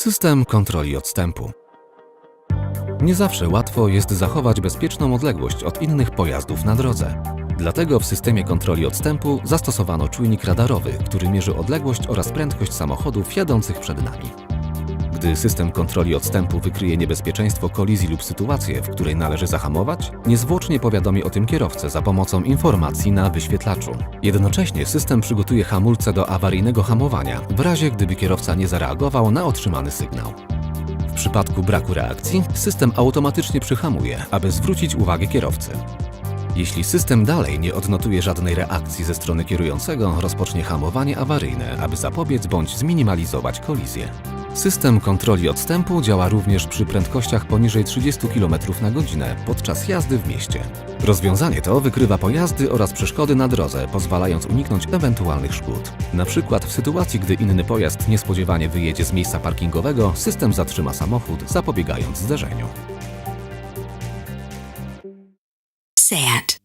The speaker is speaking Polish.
System kontroli odstępu. Nie zawsze łatwo jest zachować bezpieczną odległość od innych pojazdów na drodze. Dlatego w systemie kontroli odstępu zastosowano czujnik radarowy, który mierzy odległość oraz prędkość samochodów jadących przed nami. Gdy system kontroli odstępu wykryje niebezpieczeństwo kolizji lub sytuację, w której należy zahamować, niezwłocznie powiadomi o tym kierowcę za pomocą informacji na wyświetlaczu. Jednocześnie system przygotuje hamulce do awaryjnego hamowania, w razie gdyby kierowca nie zareagował na otrzymany sygnał. W przypadku braku reakcji, system automatycznie przyhamuje, aby zwrócić uwagę kierowcy. Jeśli system dalej nie odnotuje żadnej reakcji ze strony kierującego, rozpocznie hamowanie awaryjne, aby zapobiec bądź zminimalizować kolizję. System kontroli odstępu działa również przy prędkościach poniżej 30 km na godzinę podczas jazdy w mieście. Rozwiązanie to wykrywa pojazdy oraz przeszkody na drodze, pozwalając uniknąć ewentualnych szkód. Na przykład w sytuacji, gdy inny pojazd niespodziewanie wyjedzie z miejsca parkingowego, system zatrzyma samochód, zapobiegając zderzeniu. SAT.